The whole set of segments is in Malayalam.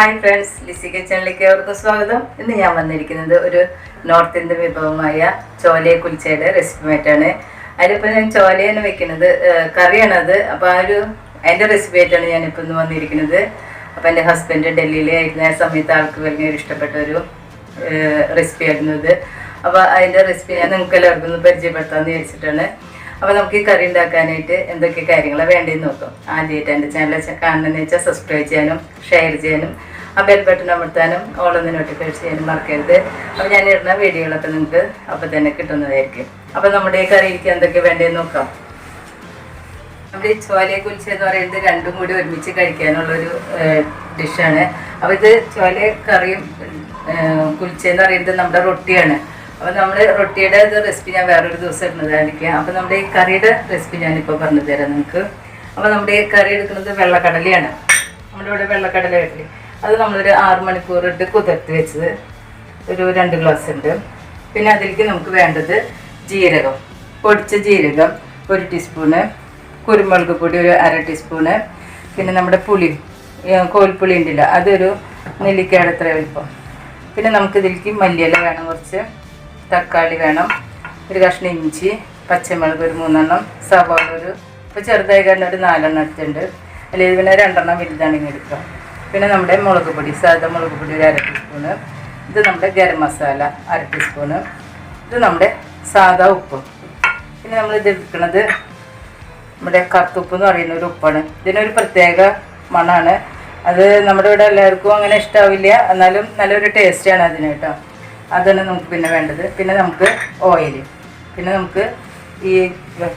ഹായ് ഫ്രണ്ട്സ് ലിസി കിച്ചണിലേക്ക് അവർക്ക് സ്വാഗതം. ഇന്ന് ഞാൻ വന്നിരിക്കുന്നത് ഒരു നോർത്ത് ഇന്ത്യൻ വിഭവമായ ചോലയെ കുൽച്ചയുടെ റെസിപ്പിയായിട്ടാണ് അതിലിപ്പോൾ ഞാൻ ചോലയാണ് വെക്കുന്നത് കറിയാണ് കറിയാണത് അപ്പോൾ ആ ഒരു അതിന്റെ റെസിപ്പി ആയിട്ടാണ് ഞാനിപ്പോൾ ഇന്ന് വന്നിരിക്കുന്നത്. അപ്പോൾ എന്റെ ഹസ്ബൻഡ് ഡൽഹിയിൽ ആയിരുന്ന ആ സമയത്ത് ആൾക്ക് വലിയ ഇഷ്ടപ്പെട്ട ഒരു റെസിപ്പി ആയിരുന്നു ഇത്. അപ്പോൾ അതിന്റെ റെസിപ്പി ഞാൻ നിങ്ങൾക്ക് എല്ലാവർക്കും ഒന്ന് പരിചയപ്പെടുത്താമെന്ന് വിചാരിച്ചിട്ടാണ്. അപ്പോൾ നമുക്ക് ഈ കറി ഉണ്ടാക്കാനായിട്ട് എന്തൊക്കെ കാര്യങ്ങളാണ് വേണ്ടതെന്ന് നോക്കാം. ആദ്യമായിട്ട് എന്റെ ചാനൽ കാണണമെന്ന് വെച്ചാൽ സബ്സ്ക്രൈബ് ചെയ്യാനും ഷെയർ ചെയ്യാനും ആ ബെൽ ബട്ടൺ അമർത്താനും ഓളൊന്ന് നോട്ടിഫൈ ചെയ്യാനും മറക്കരുത്. അപ്പോൾ ഞാൻ ഇടുന്ന വീഡിയോകളൊക്കെ നിങ്ങൾക്ക് അപ്പോൾ തന്നെ കിട്ടുന്നതായിരിക്കും. അപ്പോൾ നമ്മുടെ ഈ കറിയിലേക്ക് എന്തൊക്കെ വേണ്ടതെന്ന് നോക്കാം. നമ്മുടെ ചോലയെ കുലിച്ച എന്ന് പറയുന്നത് രണ്ടും കൂടി ഒരുമിച്ച് കഴിക്കാനുള്ളൊരു ഡിഷാണ്. അപ്പോൾ ഇത് ചോല കറിയും കുലിച്ച എന്ന് പറയുന്നത് നമ്മുടെ റൊട്ടിയാണ്. അപ്പോൾ നമ്മൾ റൊട്ടിയുടെ ഇത് റെസിപ്പി ഞാൻ വേറൊരു ദിവസം ഇടുന്നതായിരിക്കാം അപ്പോൾ നമ്മുടെ ഈ കറിയുടെ റെസിപ്പി ഞാനിപ്പോൾ പറഞ്ഞു തരാം നിങ്ങൾക്ക് അപ്പോൾ നമ്മുടെ ഈ കറി എടുക്കുന്നത് വെള്ളക്കടലയാണ്. നമ്മുടെ ഇവിടെ വെള്ളക്കടല കിട്ടി അത് നമ്മളൊരു ആറ് മണിക്കൂർ ഇട്ട് കുതിർത്ത് വെച്ചത് ഒരു രണ്ട് ഗ്ലാസ് ഉണ്ട്. പിന്നെ അതിലേക്ക് നമുക്ക് വേണ്ടത് ജീരകം. പൊടിച്ച ജീരകം ഒരു ടീസ്പൂണ് കുരുമുളക് പൊടി ഒരു അര ടീസ്പൂണ് പിന്നെ നമ്മുടെ പുളി കോൽപ്പുളി ഉണ്ടല്ലോ അതൊരു നെല്ലിക്കയുടെ അത്ര വലിപ്പം. പിന്നെ നമുക്ക് ഇതിലേക്ക് മല്ലിയില വേണം കുറച്ച് തക്കാളി വേണം ഒരു കഷ്ണം ഇഞ്ചി പച്ചമുളക് ഒരു മൂന്നെണ്ണം സവാള ഒരു ഇപ്പോൾ ചെറുതായി കാരണം ഒരു നാലെണ്ണം എടുത്തിട്ടുണ്ട്. അല്ലെങ്കിൽ പിന്നെ രണ്ടെണ്ണം വലുതാണെങ്കിൽ എടുക്കാം. പിന്നെ നമ്മുടെ മുളക് പൊടി സാധാ മുളക് പൊടി ഒരു അര ടീസ്പൂണ് ഇത് നമ്മുടെ ഗരം മസാല അര ടീസ്പൂണ് ഇത് നമ്മുടെ സാധാ ഉപ്പ്. പിന്നെ നമ്മൾ ഇത് എടുക്കുന്നത് നമ്മുടെ കറുത്തുപ്പ് എന്ന് പറയുന്ന ഒരു ഉപ്പാണ്. ഇതിനൊരു പ്രത്യേക മണമാണ് അത് നമ്മുടെ ഇവിടെ എല്ലാവർക്കും അങ്ങനെ ഇഷ്ടാവില്ല. എന്നാലും നല്ലൊരു ടേസ്റ്റാണ് അതിന് കേട്ടോ. അതാണ് നമുക്ക് പിന്നെ വേണ്ടത്. പിന്നെ നമുക്ക് ഓയിൽ പിന്നെ നമുക്ക് ഈ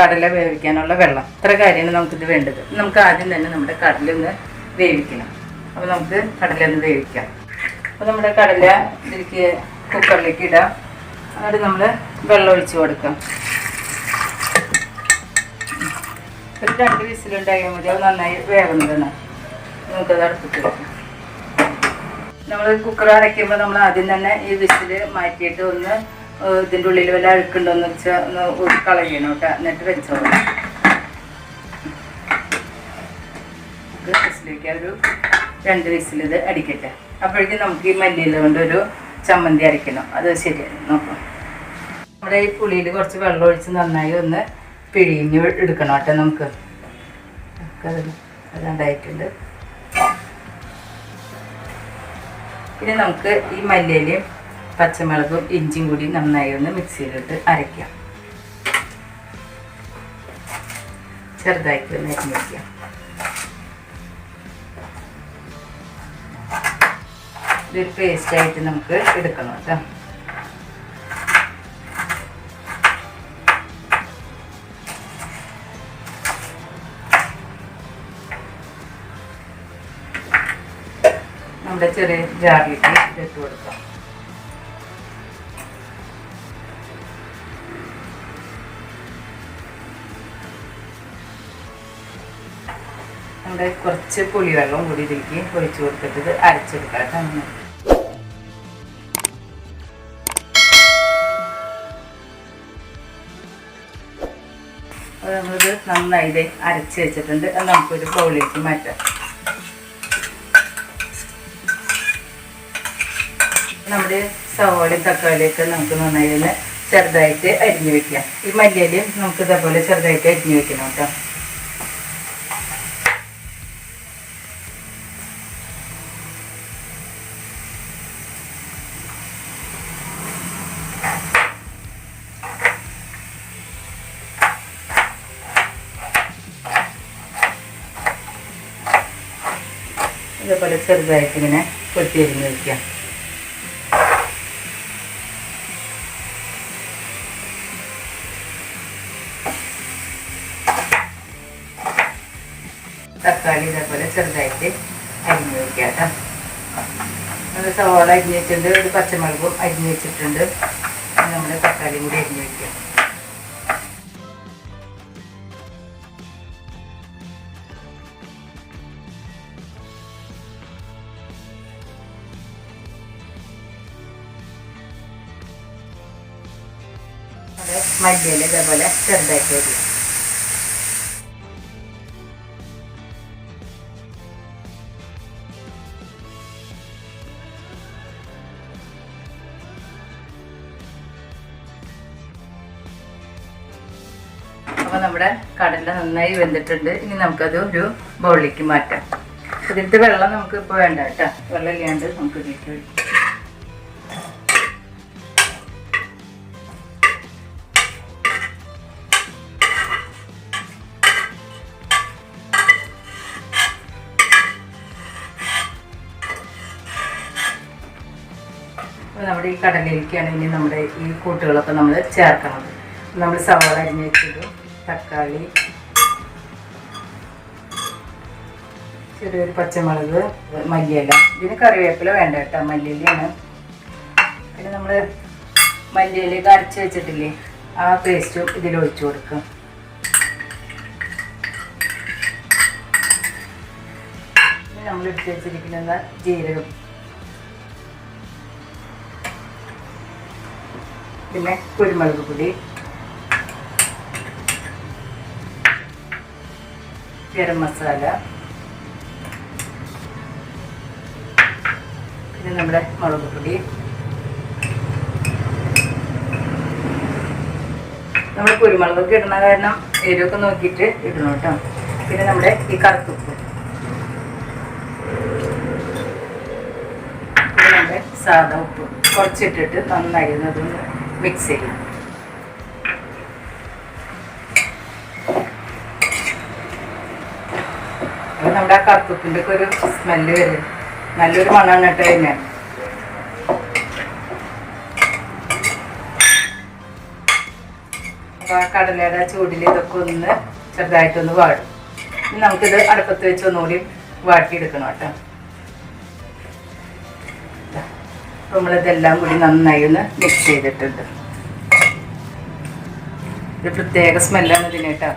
കടല വേവിക്കാനുള്ള വെള്ളം. ഇത്ര കാര്യമാണ് നമുക്കിത് വേണ്ടത്. നമുക്ക് ആദ്യം തന്നെ നമ്മുടെ കടല ഒന്ന് വേവിക്കണം. അപ്പോൾ നമുക്ക് കടല ഒന്ന് വേവിക്കാം. അപ്പോൾ നമ്മുടെ കടല ഇതിലേക്ക് കുക്കറിലേക്ക് ഇടാം. എന്നിട്ട് നമ്മൾ വെള്ളം ഒഴിച്ച് കൊടുക്കാം. ഒരു രണ്ട് വിസിലുണ്ടായാൽ മതി. അത് നന്നായി വേവുന്നതാണ്. നമുക്കത് അടുപ്പിട്ട് നമ്മൾ കുക്കർ അടയ്ക്കുമ്പോൾ നമ്മൾ ആദ്യം തന്നെ ഈ വിസിൽ മാറ്റിയിട്ട് ഒന്ന് ഇതിന്റെ ഉള്ളിൽ വല്ല അഴുക്കുണ്ടോന്ന് വെച്ചാൽ ഒന്ന് കളയണം കേട്ടോ. എന്നിട്ട് വെച്ചോളാം. വിസിലേക്ക് ഒരു രണ്ട് വിസിൽ ഇത് അടിക്കട്ടെ. അപ്പോഴേക്കും നമുക്ക് ഈ മല്ലിയില കൊണ്ട് ഒരു ചമ്മന്തി അരയ്ക്കണം. അത് ശരിയാണ് നോക്കാം. നമ്മുടെ ഈ പുളിയിൽ കുറച്ച് വെള്ളം ഒഴിച്ച് നന്നായി ഒന്ന് പിഴിഞ്ഞ് എടുക്കണം കേട്ടോ നമുക്ക്. അത് അതുണ്ടായിട്ടുണ്ട്. പിന്നെ നമുക്ക് ഈ മല്ലിയിലയും പച്ചമുളകും ഇഞ്ചിയും കൂടി നന്നായി ഒന്ന് മിക്സിയിലിട്ട് അരയ്ക്കാം. ചെറുതായിട്ട് ഒന്ന് അരിഞ്ഞ് ഇതൊരു പേസ്റ്റായിട്ട് നമുക്ക് എടുക്കണം കേട്ടോ. നമ്മുടെ ചെറിയ ജാറിലേക്ക് ഇട്ട് കൊടുക്കാം. കുറച്ച് പുളിവെള്ളം കൂടി ഇതിലേക്ക് ഒഴിച്ചു കൊടുത്തിട്ട് അരച്ചെടുക്കാം കേട്ടോ. അപ്പോൾ നമ്മളിത് നന്നായി അരച്ച് വെച്ചിട്ടുണ്ട്. അത് നമുക്കൊരു ബൗളിലേക്ക് മാറ്റാം. നമ്മുടെ സവാളയും തക്കാളിയൊക്കെ നമുക്ക് നന്നായി ചെറുതായിട്ട് അരിഞ്ഞു വെക്കാം. ഈ മല്ലിയിലും നമുക്ക് ഇതേപോലെ ചെറുതായിട്ട് അരിഞ്ഞു വെക്കണം കേട്ടോ. ഇതേപോലെ ചെറുതായിട്ട് ഇങ്ങനെ കൊത്തി വയ്ക്കാം തക്കാളി ഇതേപോലെ ചെറുതായിട്ട് അരിഞ്ഞ് വെക്കാം കേട്ടോ. നമ്മൾ സവാള അരിഞ്ഞ് വെച്ചിട്ടുണ്ട് ഒരു പച്ചമുളകും അരിഞ്ഞ് വെച്ചിട്ടുണ്ട്. നമ്മൾ തക്കാളിയും കൂടി അരിഞ്ഞ് വെക്കാം കുറച്ച് മല്ലിയില ഇതേപോലെ ചെറുതാക്കി അരിയാം അപ്പോൾ നമ്മുടെ കടല നന്നായി വെന്തിട്ടുണ്ട്. ഇനി നമുക്കത് ഒരു ബൗളിലേക്ക് മാറ്റാം. ഇതിലത്തെ വെള്ളം നമുക്ക് ഇപ്പോൾ വേണ്ട കേട്ടോ. വെള്ളം ഇല്ലാണ്ട് നമുക്ക് ഇതിലേക്ക് ഒഴിക്കാം. നമ്മുടെ ഈ കടലയിലേക്കാണ് ഇനി നമ്മുടെ ഈ കൂട്ടുകളൊക്കെ നമ്മൾ ചേർക്കണം. നമ്മൾ സവാള അരിഞ്ഞ് വെച്ചിടും തക്കാളി ചെറിയൊരു പച്ചമുളക് മല്ലിയില ഇതിന് കറിവേപ്പില വേണ്ട കേട്ടോ. മല്ലിയിലയാണ്. പിന്നെ നമ്മൾ മല്ലിയിലേക്ക് അരച്ച് വെച്ചിട്ടില്ലേ ആ പേസ്റ്റും ഇതിൽ ഒഴിച്ചു കൊടുക്കും നമ്മൾ എടുത്ത് വെച്ചിരിക്കുന്ന ജീരകം. പിന്നെ കുരുമുളക് പൊടി. ഗരം മസാല. പിന്നെ നമ്മുടെ മുളക് പൊടി. നമ്മൾ കുരുമുളകൊക്കെ ഇടുന്ന കാരണം എരിവൊക്കെ നോക്കിയിട്ട് ഇടണം കേട്ടോ. പിന്നെ നമ്മുടെ ഈ കറുത്തുപ്പ് സാധാ ഉപ്പ്. കുറച്ചിട്ടിട്ട് നന്നായി അതൊന്ന് മിക്സ് ചെയ്യും. അത് നമ്മുടെ ആ കറുപ്പത്തിന്റെ ഒക്കെ ഒരു സ്മെല്ല് വരും. നല്ലൊരു മണമാണ് കേട്ടോ അതിന് അപ്പൊ ആ കടലയുടെ ചൂടിൽ ഇതൊക്കെ ഒന്ന് ചെറുതായിട്ടൊന്ന് വാടും. നമുക്കിത് അടുപ്പത്ത് വെച്ച് ഒന്നുകൂടി വാട്ടിയെടുക്കണം കേട്ടോ. നമ്മളിതെല്ലാം കൂടി നന്നായി ഒന്ന് മിക്സ് ചെയ്തിട്ടുണ്ട്. ഒരു പ്രത്യേക സ്മെല്ലാണ് ഇതിന് കേട്ടോ.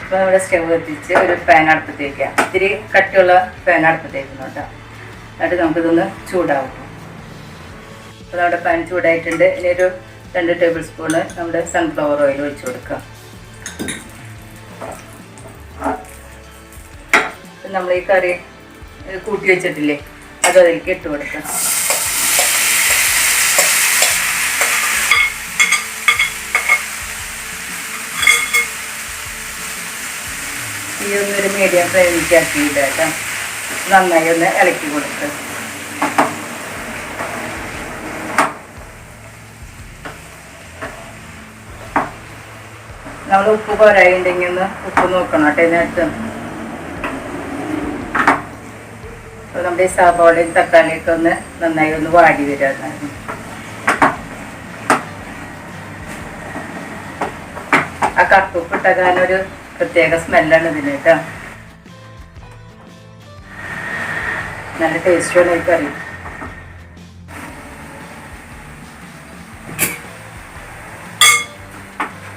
അപ്പോൾ നമ്മുടെ സ്റ്റവ് കത്തിച്ച് ഒരു പാൻ അടുപ്പത്തേക്ക് ഇത്തിരി കട്ടിയുള്ള പാൻ അടുപ്പത്തേക്കുന്നു കേട്ടോ. എന്നിട്ട് നമുക്കിതൊന്ന് ചൂടാവും. അപ്പോൾ നമ്മുടെ പാൻ ചൂടായിട്ടുണ്ട്. ഇനി ഒരു രണ്ട് ടേബിൾ സ്പൂണ് നമ്മുടെ സൺഫ്ലവർ ഓയിൽ ഒഴിച്ചു കൊടുക്കാം നമ്മൾ ഈ കറി കൂട്ടി വെച്ചിട്ടില്ലേ? അത് അതിലേക്ക് ഇട്ട് കൊടുക്കാം. ഈ ഒന്നൊരു മീഡിയം ഫ്ലെയിമിലേക്ക് ആക്കിയിട്ട് കേട്ടോ. നന്നായി ഒന്ന് ഇളക്കി കൊടുക്കുക നമ്മൾ ഉപ്പ് പോരായിട്ടുണ്ടെങ്കിൽ ഒന്ന് ഉപ്പ് നോക്കണം കേട്ടോ ഇതിനകത്ത്. നമ്മുടെ ഈ സവാളയും തക്കാളിയൊക്കെ ഒന്ന് നന്നായി ഒന്ന് വാടി വരാം ആ കറുപ്പ് ഇട്ട കാരണം ഒരു പ്രത്യേക സ്മെല്ലാണ് ഇതിന് കേട്ടോ. നല്ല ടേസ്റ്റാണ് ഈ കറി.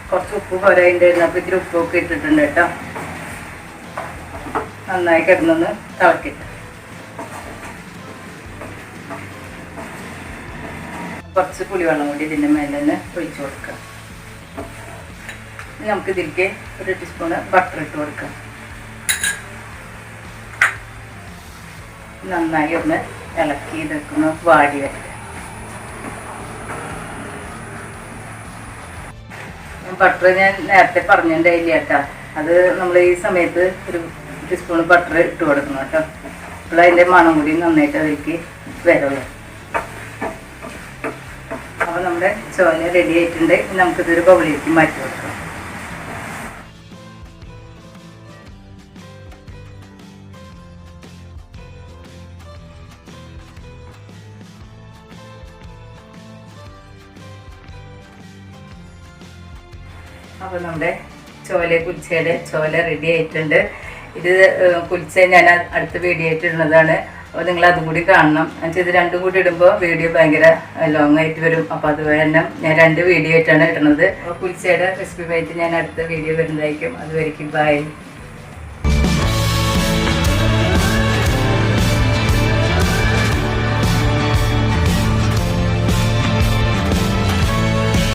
കുറച്ച് ഉപ്പ് കുറയുണ്ടായിരുന്നു അപ്പോൾ ഇത്തിരി ഉപ്പൊക്കെ ഇട്ടിട്ടുണ്ട് കേട്ടോ. നന്നായി കിടന്നൊന്ന് തിളക്കിട്ട്. കുറച്ച് പുളിവെള്ളം കൂടി ഇതിന്റെ മേലെ തന്നെ ഒഴിച്ചു കൊടുക്കാം. നമുക്ക് ഇതിലേക്ക് ഒരു ടീസ്പൂണ് ബട്ടർ ഇട്ട് കൊടുക്കാം. നന്നായി ഒന്ന് ഇളക്കി ഇതൊക്കെ വാടി വരട്ടെ. ബട്ടർ ഞാൻ നേരത്തെ പറഞ്ഞിട്ടുണ്ടായില്ല കേട്ടോ. അത് നമ്മൾ ഈ സമയത്ത് ഒരു ടീസ്പൂൺ ബട്ടർ ഇട്ട് കൊടുക്കണം കേട്ടോ. അപ്പോൾ അതിന്റെ മണം കൂടി നന്നായിട്ട് അതിലേക്ക് വരുള്ളൂ നമ്മുടെ ചോല റെഡി ആയിട്ടുണ്ട്. നമുക്കിതൊരു ബൗളിലേക്ക് മാറ്റി കൊടുക്കാം. അപ്പോൾ നമ്മുടെ ചോല കുൽച്ചയുടെ ചോല റെഡി ആയിട്ടുണ്ട്. ഇത് കുൽച്ച ഞാൻ അടുത്ത വീഡിയോ ആയിട്ട് ഇടുന്നതാണ്. അപ്പോൾ നിങ്ങൾ അതും കൂടി കാണണം. എന്നുവെച്ചാൽ ഇത് രണ്ടും കൂടി ഇടുമ്പോൾ വീഡിയോ ഭയങ്കര ലോങ് ആയിട്ട് വരും. അപ്പോൾ അത് കാരണം ഞാൻ രണ്ട് വീഡിയോ ആയിട്ടാണ് ഇടുന്നത്. അപ്പോൾ കുൽച്ചയുടെ റെസിപ്പി ആയിട്ട് ഞാൻ അടുത്ത വീഡിയോ വരുന്നതായിരിക്കും. അതുവരെയ്ക്കും ബൈ